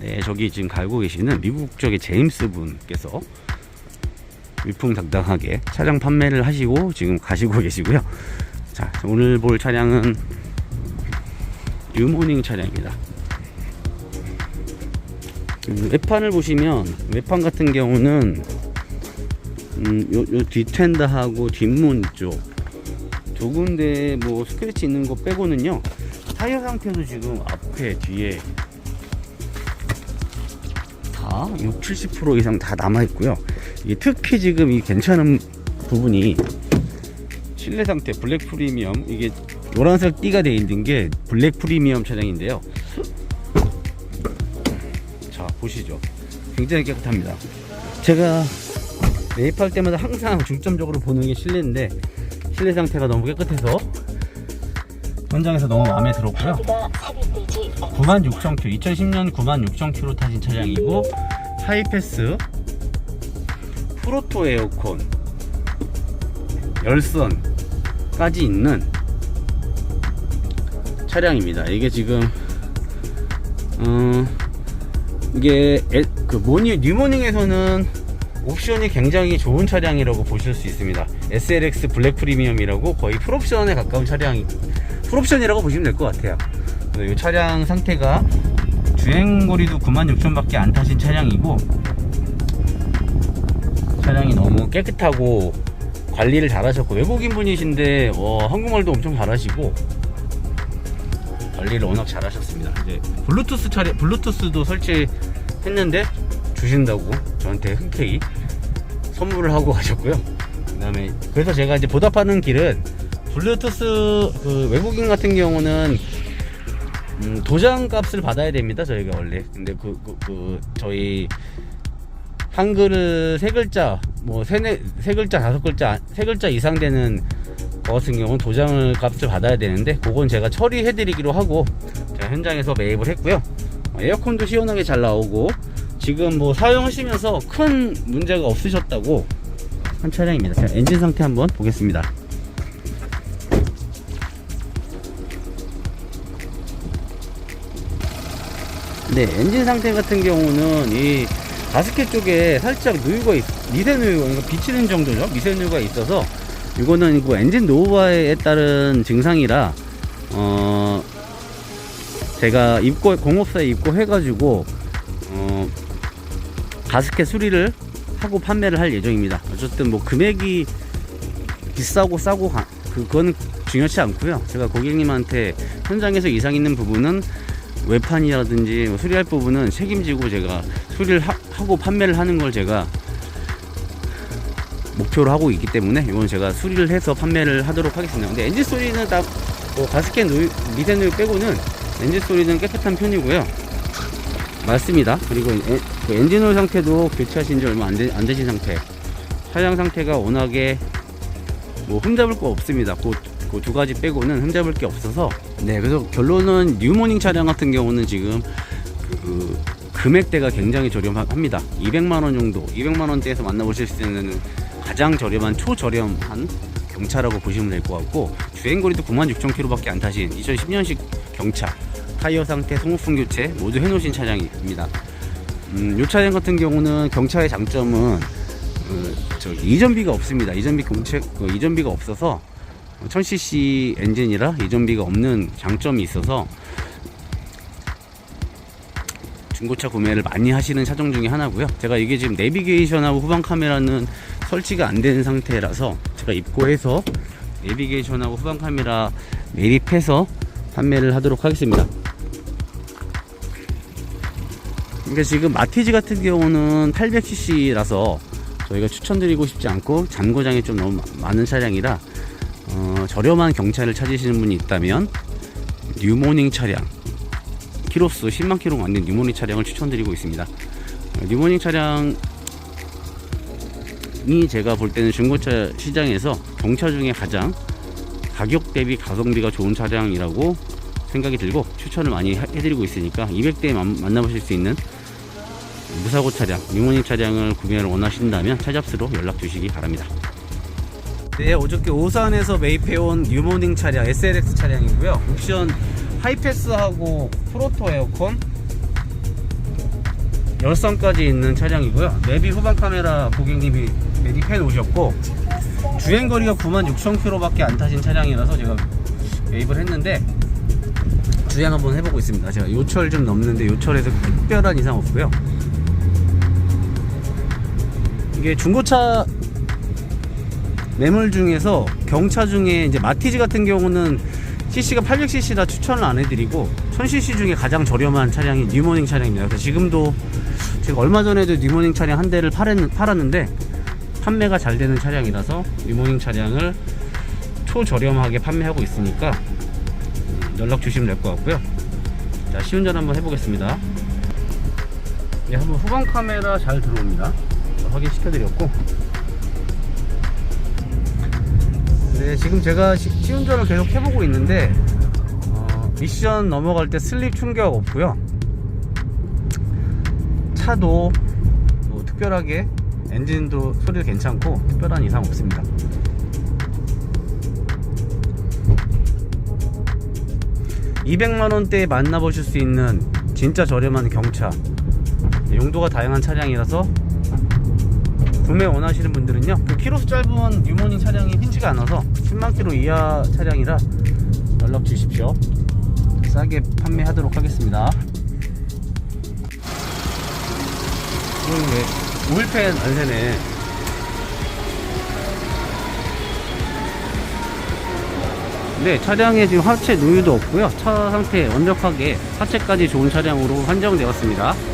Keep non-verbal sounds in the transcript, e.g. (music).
네, 저기 지금 갈고 계시는 미국 쪽의 제임스 분께서 위풍당당하게 차량 판매를 하시고 지금 가시고 (laughs) 계시고요. 자, 오늘 볼 차량은 뉴모닝 차량입니다. 음, 외판을 보시면 외판 같은 경우는 음, 요, 요 뒷텐다하고 뒷문 쪽 두 군데 뭐 스크래치 있는 거 빼고는요 타이어 상태도 지금 앞에 뒤에 다 6, 70% 이상 다 남아 있고요. 이게 특히 지금 이 괜찮은 부분이 실내 상태 블랙 프리미엄 이게 노란색 띠가 되어 있는 게 블랙 프리미엄 차량인데요. 자 보시죠. 굉장히 깨끗합니다. 제가 매입할 때마다 항상 중점적으로 보는 게 실내인데 실내 상태가 너무 깨끗해서 현장에서 너무 마음에 들었고요. 96,000km, 2010년 96,000km 타신 차량이고 하이패스, 프로토 에어컨, 열선까지 있는 차량입니다. 이게 지금 어, 이게 에, 그 모니 뉴모닝에서는 옵션이 굉장히 좋은 차량이라고 보실 수 있습니다. SLX 블랙 프리미엄이라고 거의 풀옵션에 가까운 차량이 풀옵션이라고 보시면 될 것 같아요. 이 차량 상태가 주행거리도 96,000밖에 안 타신 차량이고 차량이 너무 깨끗하고 관리를 잘하셨고 외국인 분이신데 어, 한국말도 엄청 잘하시고 관리를 워낙 잘하셨습니다. 이제 블루투스 차량 블루투스도 설치했는데 주신다고 저한테 흔쾌히 선물을 하고 가셨고요. 그다음에 그래서 제가 이제 보답하는 길은 블루투스 그 외국인 같은 경우는 음, 도장 값을 받아야 됩니다. 저희가 원래. 근데 그, 그, 그 저희 한글을 세 글자, 뭐 세네 세 글자, 다섯 글자, 세 글자 이상 되는 거 같은 경우는 도장을 값을 받아야 되는데 그건 제가 처리해 드리기로 하고 제가 현장에서 매입을 했고요. 어, 에어컨도 시원하게 잘 나오고 지금 뭐 사용하시면서 큰 문제가 없으셨다고 한 차량입니다. 자, 엔진 상태 한번 보겠습니다. 네, 엔진 상태 같은 경우는 이 가스켓 쪽에 살짝 누유가 있, 미세 누유가 그러니까 비치는 정도죠. 미세 누유가 있어서 이거는 이거 엔진 노후화에 따른 증상이라 어 제가 입고 공업사에 입고해 가지고 어 가스켓 수리를 하고 판매를 할 예정입니다. 어쨌든 뭐 금액이 비싸고 싸고 가, 그건 중요치 않고요. 제가 고객님한테 현장에서 이상 있는 부분은 외판이라든지 뭐 수리할 부분은 책임지고 제가 수리를 하, 고 판매를 하는 걸 제가 목표로 하고 있기 때문에 이건 제가 수리를 해서 판매를 하도록 하겠습니다. 근데 엔진 소리는 딱 뭐 가스켓 노유, 미세 노유 빼고는 엔진 소리는 깨끗한 편이고요. 맞습니다. 그리고 에, 그 엔진 오일 상태도 교체하신 지 얼마 안, 되, 안 되신 상태. 차량 상태가 워낙에 뭐 흠잡을 거 없습니다. 그 두 가지 빼고는 흠잡을 게 없어서 네 그래서 결론은 뉴모닝 차량 같은 경우는 지금 그 금액대가 굉장히 저렴합니다. 200만 원 정도, 200만 원대에서 만나보실 수 있는 가장 저렴한 초저렴한 경차라고 보시면 될 것 같고 주행거리도 96,000km밖에 안 타신 2010년식 경차 타이어 상태, 소모품 교체 모두 해놓으신 차량입니다. 음, 이 차량 같은 경우는 경차의 장점은 그, 저 이전비가 없습니다. 이전비 공채 그 이전비가 없어서 1000cc 엔진이라 이전비가 없는 장점이 있어서 중고차 구매를 많이 하시는 차종 중에 하나고요. 제가 이게 지금 내비게이션하고 후방 카메라는 설치가 안 되는 상태라서 제가 입고해서 내비게이션하고 후방 카메라 매립해서 판매를 하도록 하겠습니다. 그러니까 지금 마티즈 같은 경우는 800cc라서 저희가 추천드리고 싶지 않고 잔고장이 좀 너무 많은 차량이라 어, 저렴한 경차를 찾으시는 분이 있다면 뉴모닝 차량 키로수 10만 킬로 만든 뉴모닝 차량을 추천드리고 있습니다. 어, 뉴모닝 차량이 제가 볼 때는 중고차 시장에서 경차 중에 가장 가격 대비 가성비가 좋은 차량이라고 생각이 들고 추천을 많이 해- 해드리고 있으니까 200대에 만나보실 수 있는 무사고 차량, 뉴모닝 차량을 구매를 원하신다면 차잡스로 연락 주시기 바랍니다. 네, 어저께 오산에서 매입해온 뉴모닝 차량 SLX 차량이고요. 옵션 하이패스하고 프로토 에어컨 열선까지 있는 차량이고요. 내비 후방 카메라 고객님이 매립해 놓으셨고 주행거리가 96,000km밖에 안 타신 차량이라서 제가 매입을 했는데 주행 한번 해보고 있습니다. 제가 요철 좀 넘는데 요철에서 특별한 이상 없고요. 이게 중고차 매물 중에서 경차 중에 이제 마티즈 같은 경우는 CC가 800cc라 추천을 안 해드리고 1000cc 중에 가장 저렴한 차량이 뉴모닝 차량입니다. 그래서 지금도 제가 얼마 전에도 뉴모닝 차량 한 대를 팔았, 팔았는데 판매가 잘 되는 차량이라서 뉴모닝 차량을 초저렴하게 판매하고 있으니까 연락 주시면 될 것 같고요. 자 시운전 한번 해보겠습니다. 네, 한번 후방 카메라 잘 들어옵니다. 확인시켜드렸고 네, 지금 제가 시, 시운전을 계속 해보고 있는데 어, 미션 넘어갈 때 슬립 충격 없고요. 차도 뭐 특별하게 엔진도 소리 괜찮고 특별한 이상 없습니다. (200만 원대에 만나보실 수 있는 진짜 저렴한 경차 용도가 다양한 차량이라서 구매 원하시는 분들은요. 그 키로수 짧은 유모닝 차량이 흔치가 않아서 10만 킬로 이하 차량이라 연락 주십시오. 싸게 판매하도록 하겠습니다. 이건 왜 오일팬 안 새네. 네 차량에 지금 하체 누유도 없고요. 차 상태 완벽하게 하체까지 좋은 차량으로 한정되었습니다